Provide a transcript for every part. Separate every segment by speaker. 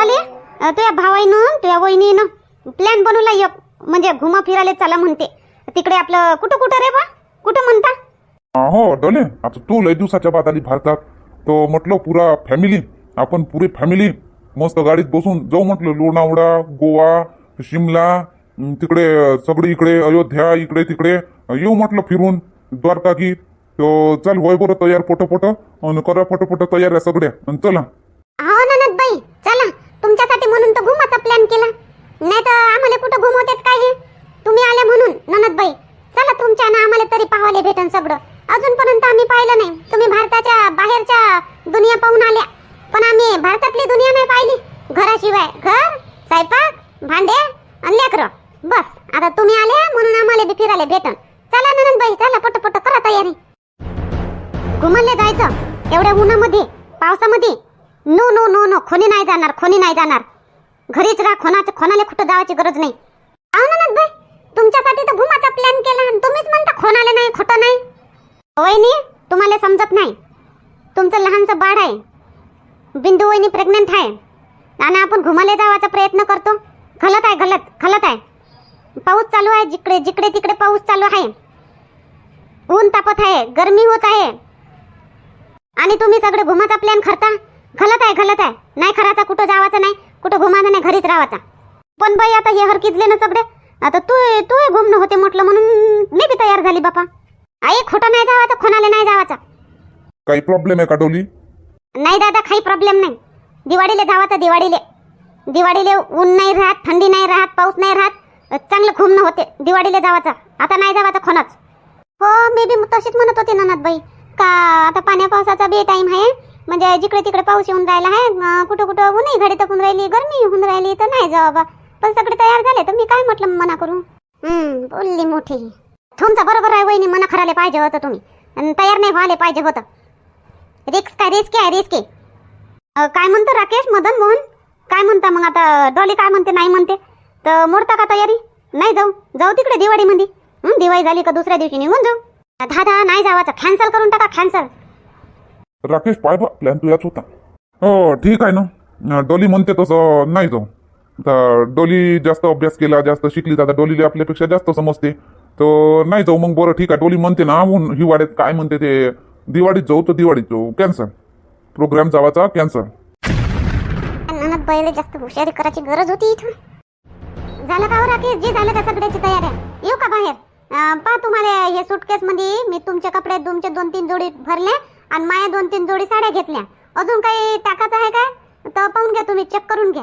Speaker 1: आले? अ, तुझ्या भावाईनं तुझ्या वहिनीनं प्लॅन बनवला एक. म्हणजे घुमा फिरायला चला म्हणते. तिकडे आपलं कुठं कुठं रे बा? कुठं म्हणता?
Speaker 2: हो डोले. आता तू लय दिवसाच्या बाद आली भारतात. तो म्हटलं पुरा फॅमिली आपण पुरी फॅमिली मस्त गाडीत बसून जाऊ म्हटलं लोणावळा गोवा शिमला तिकडे सगळी इकडे अयोध्या इकडे तिकडे. येऊ म्हटलं फिरून द्वारका की तो चल वय बरं तयार फोटो फोटो आणि करा फोटो फोटो तयार आहे सगळ्या. चला.
Speaker 1: हो ननद बाई चला. तुमच्यासाठी म्हणून तर घुमाचा प्लॅन केला. नाही तर आम्हाला कुठं घुमवतात काय हे? तुम्ही आल्या म्हणून ननद बाई चला तुमच्या ना आम्हाला तरी पाहायला भेटन सगळं. अजूनपर्यंत आम्ही पाहिलं नाही. तुम्ही भारताच्या बाहेरच्या दुनिया पाहून आल्या. पण आम्ही भारतातली दुनिया नाही पाहिली. घराशिवाय घर स्वयंपाक भांडे आणि लेकरं. बस. आता तुम्ही आले म्हणून आम्हाला बी फिरायला भेटन. चला ननद बाई चला पट पट करा तयारी. घुमाले जायचं. एवढ्या उन्हामध्ये पावसामध्ये. नो नो नो नो खोनी नाही जाणार खोनी नाही जाणार. घरीच राहा खोनाचं खोनाला कुठं जावायची गरज नाही. अहो ना भाई तुमच्यासाठी तर घुमाचा प्लॅन केला आणि तुम्हीच म्हणता खोनाले नाही खोटं नाही. वहिनी तुम्हाला समजत नाही. तुमचं लहानसं बाळ आहे. बिंदू वहिनी प्रेग्नंट आहे. आणि आपण घुमाले जावाचा प्रयत्न करतो. खलत आहे खलत गलत आहे. पाऊस चालू आहे जिकडे जिकडे तिकडे पाऊस चालू आहे. ऊन तापत आहे गरमी होत आहे. आणि तुम्ही सगळे घुमाचा प्लॅन करता? गलत आहे गलत आहे. नाही खराचा कुठं जावाचं नाही कुठं घुमाचं नाही घरीच राहायचा पण बाई आता हे हरकितले ना सगळे. आता तू तू घुमणं होते म्हटलं म्हणून मी बी तयार झाली बापा. आई खोटं नाही जावाचं खोनाले नाही जावाचा.
Speaker 2: काही प्रॉब्लेम आहे का डोली?
Speaker 1: नाही दादा काही प्रॉब्लेम नाही. दिवाळीला जावाचं दिवाळीले. दिवाळीले ऊन नाही राहत थंडी नाही राहत पाऊस नाही राहत. चांगलं घुमणं होते दिवाळीला जावाचा. आता नाही जावाचा खोनाच. हो मी बी तशीच म्हणत होते ननदबाई. का आता पाण्या पावसाचा बे टाईम आहे. म्हणजे जिकडे तिकडे पाऊस येऊन राहिला आहे कुठं कुठं ऊनही घडी टाकून राहिली गरमी होऊन राहिली तर नाही जाऊ बाबा. पण सगळे तयार झाले तर मी काय म्हटलं मना करू? हम्म बोलली मोठी. तुमचा बरोबर आहे वहिनी मना खराले पाहिजे होतं तुम्ही. आणि तयार नाही व्हायला पाहिजे होतं. रिक्स काय रिस्क आहे रिस्क आहे. काय म्हणतो राकेश? मदन मोहन? काय म्हणता मग आता? डॉली काय म्हणते नाही म्हणते? तर मोडता का तयारी? नाही जाऊ. जाऊ तिकडे दिवाळीमध्ये. दिवाळी झाली का दुसऱ्या दिवशी निघून जाऊ. दहा दहा नाही जावाचं. कॅन्सल करून टाका कॅन्सल
Speaker 2: राकेश पाय बा प्लॅन तुझ्याच होता. हो ठीक आहे ना. डोली म्हणते तसं नाही जाऊ. तर डोली जास्त अभ्यास केला जास्त शिकली आता डोलीला आपल्यापेक्षा जास्त समजते. तर नाही जाऊ मग बरं ठीक आहे. डोली म्हणते ना ऊन हिवाळ्यात काय म्हणते ते दिवाळीत जाऊ तर दिवाळीत जाऊ. कॅन्सल प्रोग्राम जावाचा कॅन्सल
Speaker 1: जास्त हुशारी करायची गरज होती इथं झालं का हो राकेश? जी झालं का सगळ्याची तयारी आहे. येऊ का बाहेर? पहा तुम्हाला हे सुटकेस मध्ये मी तुमचे कपडे तुमचे दोन तीन जोडी भरले आणि माझ्या दोन तीन जोडी साड्या घेतल्या. अजून काही टाकायचं आहे काय? तर पाहून घ्या तुम्ही चेक करून घ्या.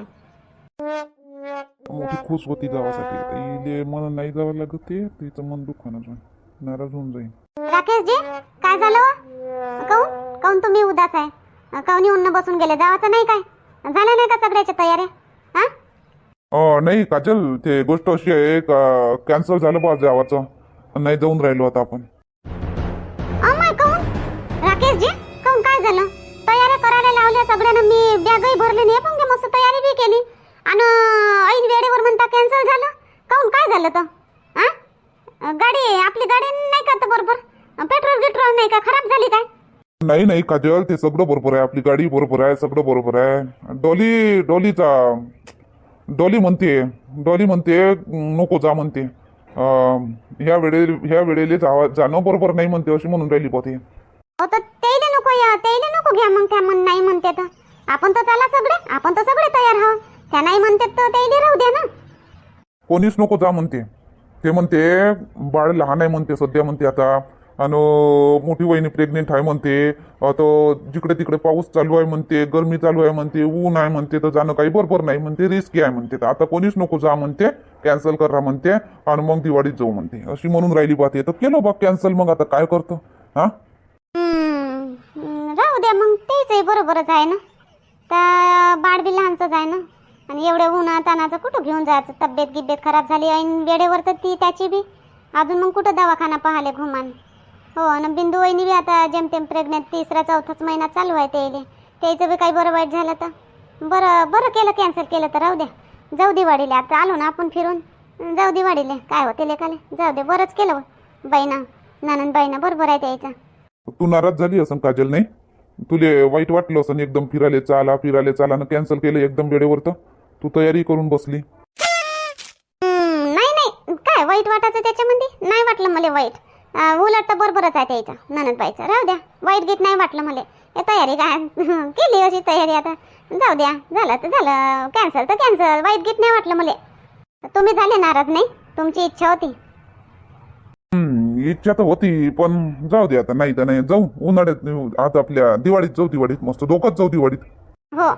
Speaker 2: मोठी खुश होती जावासाठी इले मन नाही जावं लागत ते. तिचं मन जाईल नाराज होऊन जाईल
Speaker 1: राकेशजी काय झालं हो? काहून? काहून तुम्ही उदास आहे? काहून येऊन बसून गेले? जावाचं नाही काय? झालं नाही का सगळ्याच्या तयाऱ्या हा
Speaker 2: अं, नाही काजल ते गोष्ट अशी आहे का कॅन्सल झालं बा जावाचं. नाही जाऊन राहिलो आता आपण.
Speaker 1: अमाय काहून राकेशजी काहून काय झालं? तयारी करायला लावल्या सगळ्यांना मी बॅगही भरली नाही पण मस्त तयारी बी केली. आणि ऐन वेळेवर म्हणता कॅन्सल झालं? काहून काय झालं तर? हा गाडी आपली गाडी नाही का तर बरोबर? पेट्रोल गिट्रोल नाही का? खराब झाली काय?
Speaker 2: नाही नाही काजल ते सगळं बरोबर आहे. आपली गाडी बरोबर आहे सगळं बरोबर आहे. डॉली डॉलीचा डॉली म्हणते डॉली म्हणते नको जा म्हणते. ह्या वेळे ह्या वेळेला जावा जाणं बरोबर नाही म्हणते अशी म्हणून राहिली पोते.
Speaker 1: हो तर तेले नको या तेले नको घ्या मग त्या म्हण नाही म्हणते तर. आपण तर चला सगळे आपण तर सगळे तयार आहोत. त्या नाही म्हणते तर तेले राहू द्या ना.
Speaker 2: कोणीच नको जा म्हणते. ते म्हणते बाळ लहान आहे म्हणते सध्या म्हणते आता. आणि मोठी वहिनी प्रेग्नेंट आहे म्हणते. तो जिकडे तिकडे पाऊस चालू आहे म्हणते गरमी चालू आहे म्हणते ऊन आहे म्हणते तर जाणं काही बरोबर नाही म्हणते रिस्की आहे म्हणते. तर आता कोणीच नको जा म्हणते कॅन्सल करा म्हणते आणि मग दिवाळीत जाऊ म्हणते. अशी म्हणून राहिली पाहते तर केलं बा कॅन्सल मग आता काय करतो? हा?
Speaker 1: राहू द्या मग तेच आहे बरोबरच आहे ना. तर बाळ बी लहानचंच आहे ना. आणि एवढ्या उन्हा तानाचं कुठं घेऊन जायचं? तब्येत गिब्येत खराब झाली आणि वेळेवर तर ती त्याची बी. अजून मग कुठं दवाखाना पाहाले घुमान? हो आणि बिंदू वहिनी बी आता जेमतेम प्रेग्नेंट तिसरा चौथाच महिना चालू आहे त्याले. त्याचं बी काही बरं वाईट झालं तर. बरं बरं केलं कॅन्सल केलं तर राहू द्या. जाऊ दिवाळीला आता आलो ना आपण फिरून. जाऊ दिवाळीला. काय होते लेखाले? जाऊ दे बरंच केलं बाईना नानंद बाईना बरोबर आहे त्याचं.
Speaker 2: तू नाराज झाली असं काजल नाही? तुले वाईट वाटलं असं एकदम फिरायला चाला फिरायला चाला ना कॅन्सल केलं एकदम वेळेवर तर. तू तयारी करून बसली.
Speaker 1: नाही नाही. काय वाईट वाटायचं त्याच्यामध्ये? नाही वाटलं मला वाईट. उलट तर बरोबरच आहे त्याचं ननदबाईचं. राहू द्या वाईट गीत नाही वाटलं मला. हे तयारी काय? केली अशी तयारी आता. जाऊ द्या झालं तर झालं. कॅन्सल तर कॅन्सल वाईट गीत नाही वाटलं मला. तुम्ही झाले नाराज नाही? तुमची इच्छा होती.
Speaker 2: इच्छा तर होती पण जाऊ दे आता. नाही तर नाही. जाऊ उन्हाळ्यात. आता आपल्या दिवाळीत जाऊ दिवाळीत. मस्त दोघंच जाऊ दिवाळीत.
Speaker 1: हो.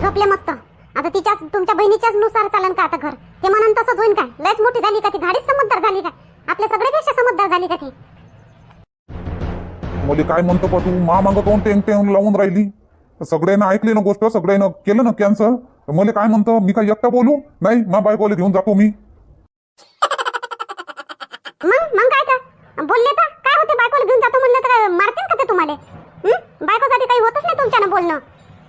Speaker 1: झोपले मस्त. आता तिच्याच तुमच्या बहिणीच्याच नुसार चालन का आता घर? ते म्हणून तसंच होईन काय? लयच मोठी झाली का ती? गाडीच समजदार झाली का? आपल्या सगळ्यापेक्षा समजदार झाली का ती?
Speaker 2: मुली काय म्हणतो पा तू? मा मागं तोंड टेंग टेंग लावून राहिली. सगळ्यांना ऐकली ना गोष्ट सगळ्यांना केलं ना कॅन्सल मला काय म्हणतो? मी काय एकटा बोलू? नाही मा बायकोला घेऊन जातो मी.
Speaker 1: मग मग काय तर बोलले तर काय होते बायकोला घेऊन जातो म्हणलं तर काय मारतील का ते तुम्हाला हं? बायकोसाठी काही होतच नाही तुमच्यानं बोलणं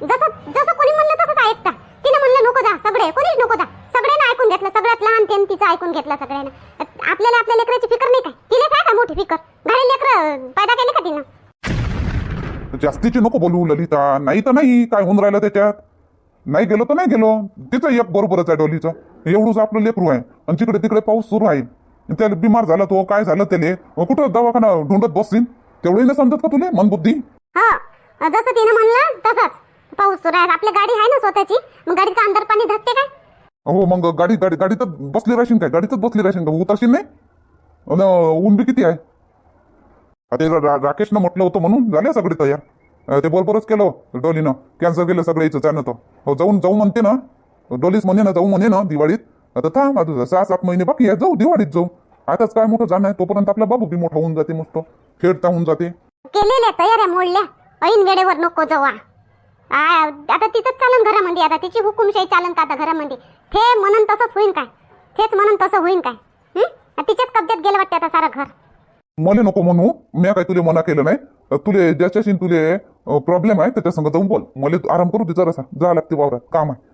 Speaker 1: जसं जसं कोणी म्हणलं तसंच ऐकता तिने म्हणलं नको जा सगळे कोणीच नको जा सगळ्यांना ऐकून घेतलं सगळ्यात लहान ते तिचं ऐकून घेतलं सगळ्यांना आपल्याला आपल्या लेकराची फिकर नाही काय तिला काय काय मोठी फिकर घरी लेकर पैदा केले का
Speaker 2: जास्तीची नको बोलू ललिता. नाही तर नाही काय होऊन राहिलं त्याच्यात? नाही गेलो तर नाही गेलो. तिचं एक बरोबरच आहे डोलीचं. एवढंच आपलं लेकरू आहे. आणि तिकडे तिकडे पाऊस सुरू आहे. त्याला बिमार झाला तो काय झालं त्याले? कुठं दवाखाना ढूंढत बसतील तेवढंही नाही समजत का तुले? मनबुद्धी
Speaker 1: हो जसं तिनं म्हणलं तसंच. पाऊस सुरू आहे. आपली गाडी आहे ना स्वतःची? मग गाडीत का अंदर पाणी धसते काय?
Speaker 2: हो मग गाडी गाडी गाडीतच बसली राहशील काय? गाडीतच बसली राहशील का? उतरशील नाही? ऊन बी किती आहे? आता राकेशनं म्हटलं होतं म्हणून. झाले सगळे तयार? ते बरोबरच केलं. डोलीनं. कॅन्सल केलं सगळं याचं त्यानं तर हो जाऊन जाऊ म्हणते ना डोलीच म्हणे ना जाऊ म्हणे ना दिवाळीत. आता थांब आता सहा सात महिने बाकी आहे जाऊ दिवाळीत जाऊ. आताच काय मोठं जाणं आहे? तोपर्यंत आपला बाबू बी मोठा होऊन जाते मस्त. खेळता होऊन जाते.
Speaker 1: केलेल्या तयाऱ्या मोडल्या. ऐन वेळेवर नको जवा आ, आता तिचंच चालन घरामध्ये. आता तिची हुकुमशाही चालन का आता घरामध्ये? ते म्हणून तसंच होईन काय? तेच म्हणून तसं होईन काय? हं? तिच्याच कब्जात गेलं वाटते आता सारं घर.
Speaker 2: मला नको म्हणू. मी काय तुले मना केलं नाही. तुले ज्याच्याशी तुले प्रॉब्लेम आहे त्याच्या संग जाऊन बोल. मला आराम करू दे जरासा. जा लागते वावरात. काम आहे.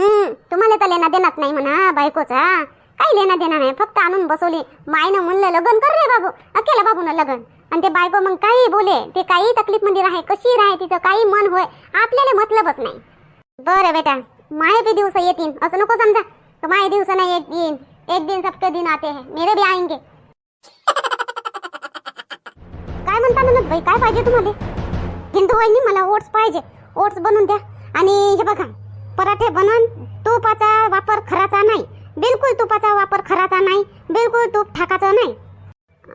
Speaker 1: हम्म तुम्हाला तर लेना देणार नाही म्हणा बायकोचा काही लेना देणार नाही फक्त आणून बसवली. मायनं म्हणलं लग्न कर रे बाबू. अ, केलं बाबूनं लग्न. आणि ते बायको मग काही बोले ते काही तकलीफमध्ये राहे कशी राहे तिचं काही मन होय आपल्याला मतलबच नाही. बरं बेटा माये बी दिवस येतील असं नको समजा. माय माये दिवस नाही एक दिन एक दिन सबके दिन आते हैं. मेरे भी आएंगे. म्हणता बाई काय पाहिजे तुम्हाला? हिंदू वहिनी मला ओट्स पाहिजे. ओट्स बनवून द्या. आणि हे बघा पराठे बनवून तुपाचा वापर खराचा नाही. बिलकुल तुपाचा वापर खराचा नाही. बिलकुल तूप टाकाचा नाही.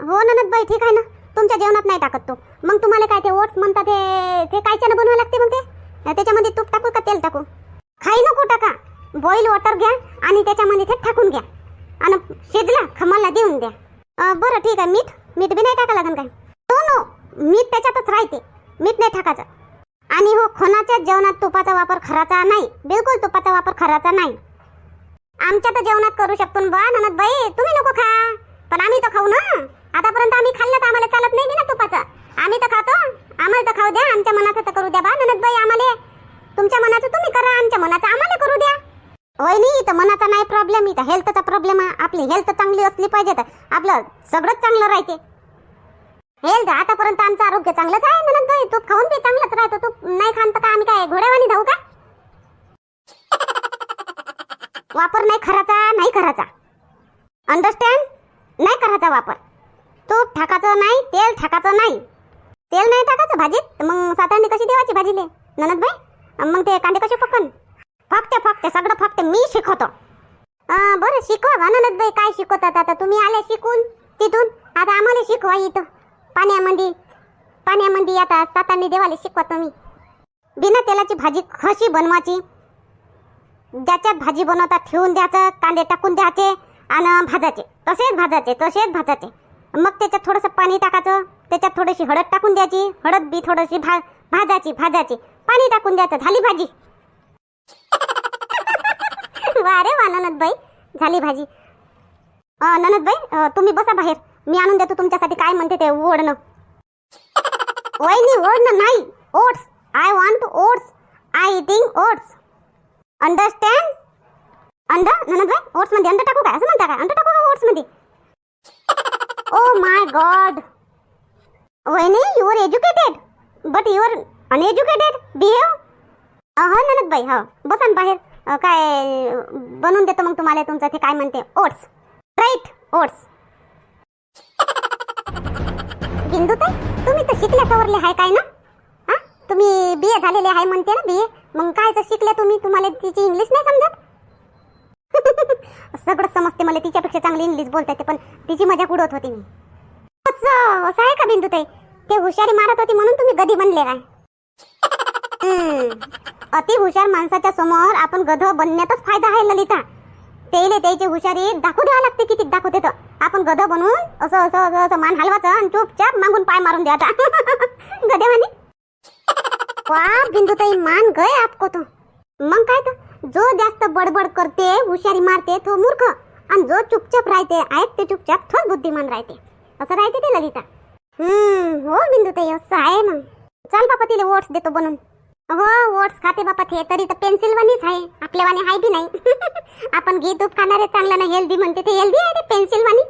Speaker 1: हो ननद बाई ठीक आहे ना. तुमच्या जेवणात नाही टाकत तो. मग तुम्हाला काय ते ओट्स म्हणतात ते ते कायच्यानं बनवावं लागते मग ते? त्याच्यामध्ये तूप टाकू का तेल टाकू? खाई नको टाका. बॉईल वॉटर घ्या आणि त्याच्यामध्ये ते टाकून घ्या. आणि शिजला खमाला देऊन द्या. बरं ठीक आहे. मीठ? मीठ बी नाही टाका लागन काय? मीठ त्याच्यातच राहते. मीठ नाही टाकायचं. आणि हो खोनाच्या जेवणात तुपाचा वापर खराचा नाही. बिलकुल तुपाचा वापर खराचा नाही. आमच्या तर जेवणात करू शकतो बा ननद बाई तुम्ही नको खा. पण आम्ही तर खाऊ ना. आतापर्यंत आम्ही खाल्लं तर आम्हाला चालत नाही ना तुपाचं. आम्ही तर खातो. आम्हाला तर खाऊ द्या. आमच्या मनाचं तर करू द्या बा ननद बाई आम्हाला. तुमच्या मनाचं तुम्ही करा आमच्या मनाचं आम्हाला करू द्या. होय नाही तर मनाचा नाही प्रॉब्लेम इथं हेल्थचा प्रॉब्लेम आहे आपली हेल्थ चांगली असली पाहिजे तर आपलं सगळंच चांगलं राहते. हेल्थ आतापर्यंत आमचं आरोग्य चांगलंच आहे म्हणत बाई तूप खाऊन बी चांगलंच राहतो. तूप नाही खान तर काय आम्ही काय घोड्यावानी धावू का? वापर नाही खराचा नाही करायचा अंडरस्टँड नाही करायचा वापर. तूप टाकायचं नाही तेल टाकायचं नाही. तेल नाही टाकायचं भाजीत? मग साधारण कशी देवाची भाजीले? ननद बाई? मग ते कांदे कसे पकन? फक्त फक्त सगळं फक्त मी शिकवतो. बरं शिकवा ननद बाई. काय शिकवतात आता? तुम्ही आले शिकून तिथून. आता आम्हाला शिकवा इथं. पाण्यामध्ये पाण्यामध्ये आता सातांनी देवाले शिकवतो मी. बिना तेलाची भाजी कशी बनवायची? ज्याच्यात भाजी बनवतात ठेवून द्यायचं कांदे टाकून द्यायचे आणि भाजायचे. तसेच भाजायचे तसेच भाजायचे. मग त्याच्यात थोडंसं पाणी टाकायचं त्याच्यात थोडीशी हळद टाकून द्यायची. हळद बी थोडीशी भा भाजायची भाजायची. पाणी टाकून द्यायचं झाली भाजी. वा रे वा ननदबाई. झाली भाजी. ननदबाई तुम्ही बसा बाहेर. मी आणून देतो तुमच्यासाठी काय म्हणते ते ओढणं. वहिनी ओढणं नाही oats I want oats I eating oats understand अंड ननदबाई ओट्समध्ये अंड टाकू काय? असं म्हणता काय? अंड टाकू का ओट्समध्ये ओ oh माय गॉड वहिनी your educated but your uneducated behave हो ननद भाई हो. बसा बाहेर. काय बनवून देतो मग तुम्हाला तुमचं ते काय म्हणते? ओट्स राईट ओट्स बिंदू ताई तुम्ही तर शिकले सवरले आहे काय ना? हा? तुम्ही बी ए झालेले आहे म्हणते ना बी ए मग काय तर शिकले तुम्ही तुम्हाला तिची इंग्लिश नाही समजत? सगळं समजते मला तिच्यापेक्षा चांगली इंग्लिश बोलता येते पण तिची मजाक उडवत होती मी. असं असं आहे का बिंदू ताई? ते हुशारी मारत होती म्हणून तुम्ही गधी बनले काय? हम्म. अति हुशार माणसाच्या समोर आपण गध बनण्यातच फायदा आहे ललिता. तेले त्याची हुशारी दाखवू द्यावं लागते किती दाखवते तर. आपण गध बनवून असं असं असं असं मान हलवायचं आणि चुपचाप मागून पाय मारून द्यायचा गधेवानी वा बिंदुताई मान गय आपको तो. मग काय तर? जो जास्त बडबड करते हुशारी मारते तो मूर्ख. आणि जो चुपचाप राहते ऐकते चुपचाप तोच बुद्धिमान राहते. असं राहते ते ललिता. हम्म हो बिंदुताई असं आहे मग चल बापा तिला ओट्स देतो बनवून. हो ओट्स खाते बापा ते तरी तर पेन्सिलवानीच आहे. आपल्यावानी आहे बी नाही. आपण घी तूप खाणारे चांगलं ना हेल्दी म्हणते ते हेल्दी आहे ते पेन्सिलवानी